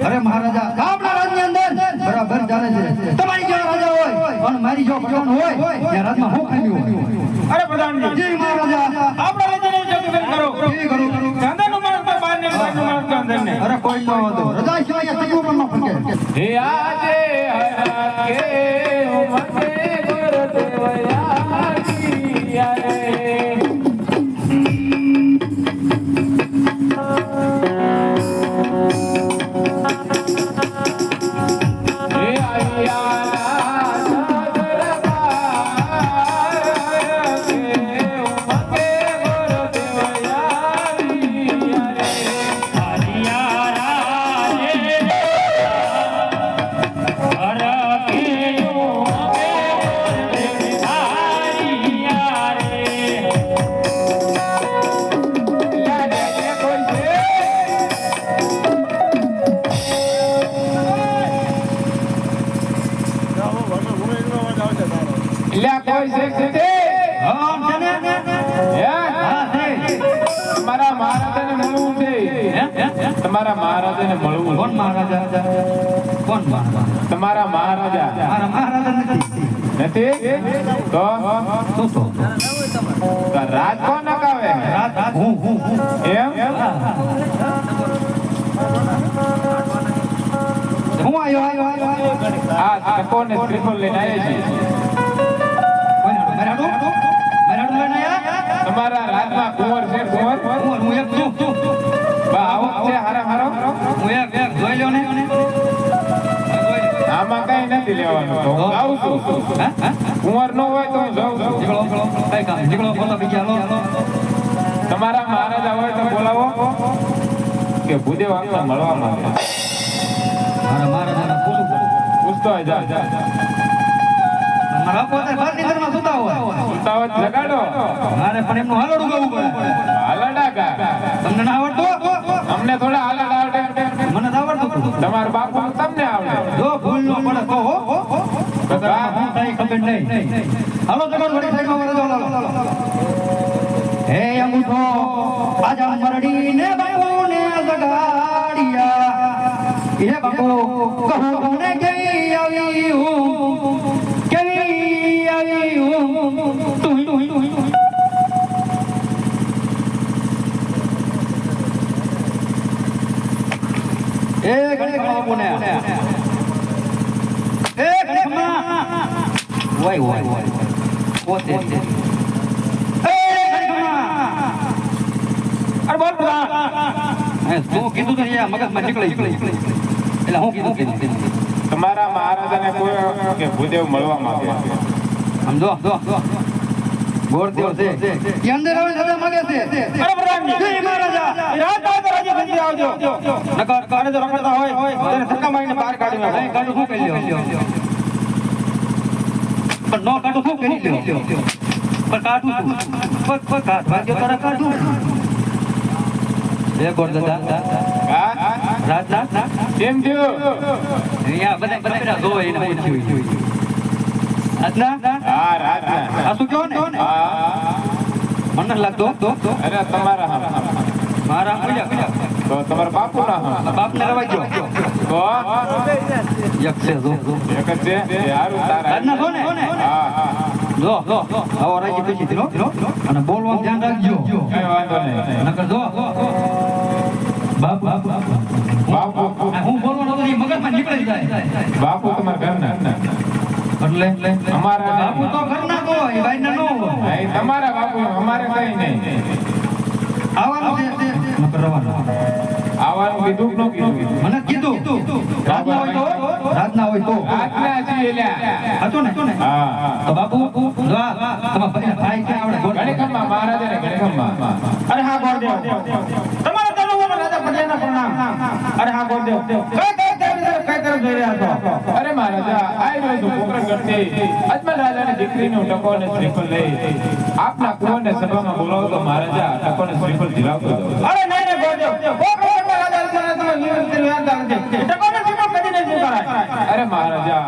અરે મહારાજા આપણા રાજની અંદર બરાબર ચાલે છે. તમારી જેવા રાજા હોય અને મારી જો પ્રધાન હોય ત્યાં રાજમાં હું ખાલી હોય? અરે પ્રધાનજી જી મહારાજા. આપણા રાજ્યને જગમેલ કરો. જી કરો ચાંદાનું માણસ પર બહાર ને બહારનું માણસ અંદર ને અરે કોઈ તો હતો રાજા સિવાય સગું પણ ન ફંકે હે આજે હરા કે મને ગુરુદેવ યાદી તમારા મહારાજાને મળવું કોણ મહારાજા? કોણ મહારાજા? તમારા મહારાજા. મારા મહારાજા નથી. નથી? તો? શું તો? તો રાજ કોણ નકાવે? હું હું હું. એમ? હું આયો આયો આવ્યો આ તકો ને શ્રીફળ લઈને આવ્યા કઈ લેવાનું. તો આવું છું. કુંવર નો હોય તો હું જાઉં છું. નીકળો કઈ કામ? નીકળો બોલો બીજા લો. તમારા મહારાજ હોય તો બોલાવો. કે ભૂદેવ આપને મળવા માંગે. મારા મહારાજ પૂછું પૂછતો હોય જા. મારા પોતે બારની ઘરમાં સુતા હોય. ઉતાવળ લગાડો. મારે પણ એમનું હાલડું ગાવું પડે. હાલડા ગા તમને ના આવડતું? અમને થોડા હાલડા આવડે મને આવડતું. તમારા બાપુ તમને આવડે જો ભૂલ ન પડે તો હો તો ગા. કઈ ખબર નહીં. હાલો વળી સાઈડમાં વળો ચાલો હે અંગૂઠો, આજા મરડીને બાપુને જગાડિયા. હે બાપુ, કહો કોને કેવી આવી હું? કેવી આવી હું? તું તું એ ગણેશ બાપુને. એ ગણેશમાં વય વય પોતે અરે બોલ પ્રધાન કીધું તો અહીંયા મગજમાં નીકળી ગયું. એટલે હું કીધું કીધું તમારા મહારાજાને કોઈ કે ભૂદેવ મળવા માંગે સમજો જો ગોરદેવ છે. એ અંદર આવે ને સદા છે. અરે પ્રધાનજી જય મહારાજા. એ રાત રાત આવજો. નકર કારે જો રખડતા હોય તેને ધક્કા મારીને બહાર કાઢી નાખો. નહીં શું કરી લ્યો? પણ નો કાઢો શું કરી લ્યો પણ કાઢું છું પણ પણ કાઢવા દો તારા કાઢું જય ગોર દાદા રાત કેમ થયું અહીંયા બધા બધા જોવે એને પૂછ્યું આજના હા રાજના આ શું કહો ને હા મને લાગતો અરે તમારા હા. મારા તો તમારા બાપુ ના હા. બાપને રવાઈ ગયો તો એક છે જો એક જ છે એ હારું તારા આજના છો ને હા હા જો આવો રાજી પછી અને બોલવાનું ધ્યાન રાખજો કઈ વાંધો નહીં નકર જો બાપ બાપ બાપુ હું બોલવાનો તો મગજમાં નીકળી જાય બાપુ તમારા ઘરના એટલે અમારા બાપુ તો ઘરના નો હોય ભાઈના નો હોય હા, એ તમારા બાપુ અમારે કઈ નહીં આવવાનું છે નકર રવાનું આવવાનું કીધું કે કીધું? મને કીધું. રાતના હોય તો? રાતના હોય તો. આજના છીએ લ્યા. હતો ને? હા. હા તો બાપુ જો તમારા ભાઈ ભાઈ ક્યાં આવડે? ગણેખમ્મા મહારાજાને ગણેખમ્મા અરે હા ગોરદેવ તમારા તરફમાં રાજા પટેલના પ્રણામ. અરે હા ગોરદેવ કઈ કઈ કઈ તરફ જઈ રહ્યા છો? અરે મહારાજા આઈ રહ્યો છું પોકરણગઢથી અજમલ રાજાની દીકરીનું ટકો અને શ્રીફળ લઈ આપના કુંવરને સભામાં બોલાવો તો મહારાજા ટકો અને શ્રીફળ દિલાવતો અરે નહીં નહીં ગોરદેવ પોકરણના રાજા અત્યારે તમે નિવૃત્તિ લેવાતા નથી ટકોને સીમો કદી નહીં સ્વીકારાય અરે મહારાજા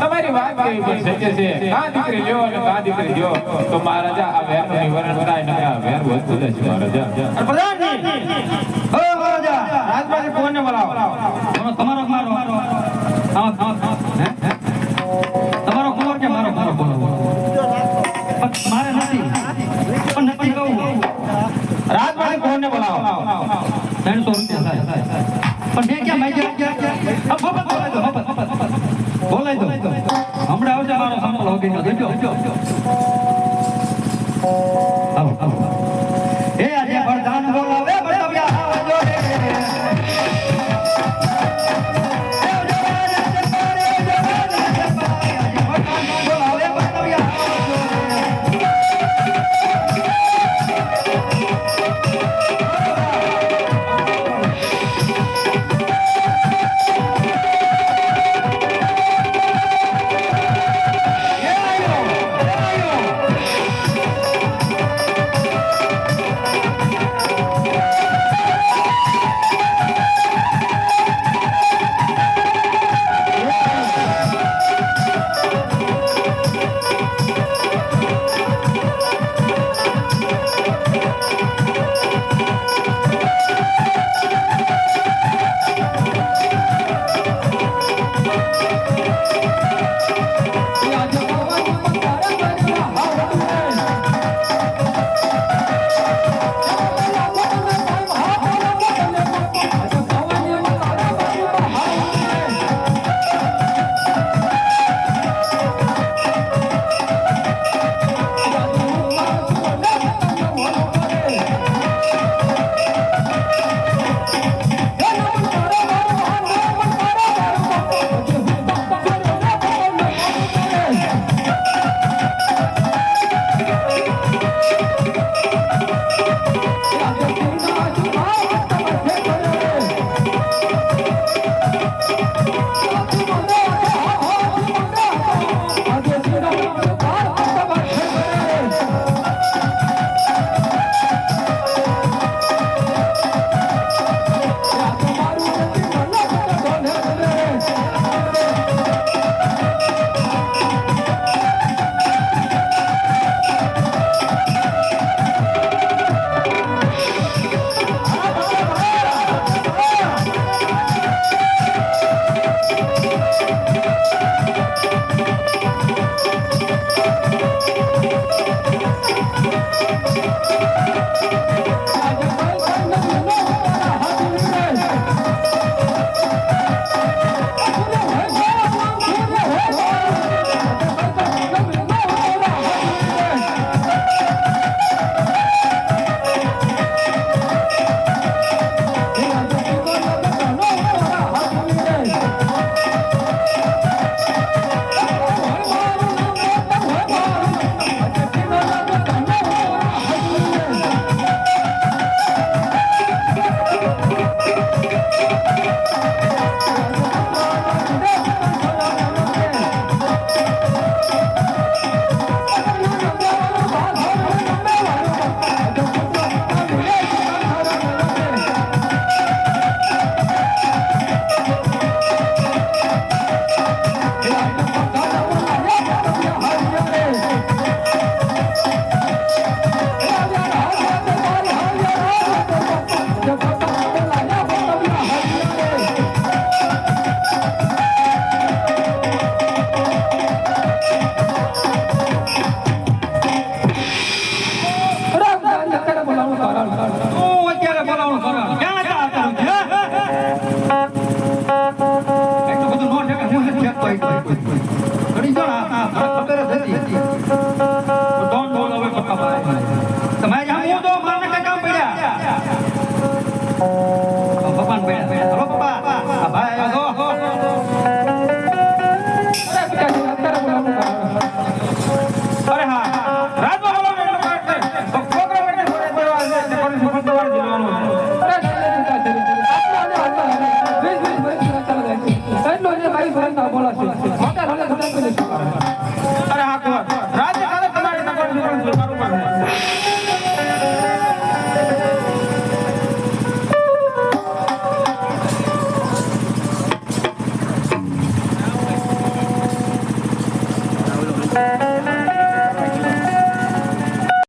તમારી વાત દીકરી ઉપર સત્ય છે કાં દીકરી લ્યો અને કાં દીકરી લ્યો તો મહારાજા આ વેરનું નિવારણ થાય નકર આ વેર વધતું જશે મહારાજા. અને પ્રધાનજી! હો મહારાજા! રાજમાંથી કોને બોલાવો. તમારો મારો મારો. હા હે. હે? તમારો કુંવર કે મારો? મારો બોલો મારે નથી. પણ નથી કહું. રાજમાંથી કોને બોલાવો. ત્રણસો રૂપિયા થાય. પણ મેં ક્યાં માંગ્યા બોલાવી દો. બોલાય દો. 三号三号楼给你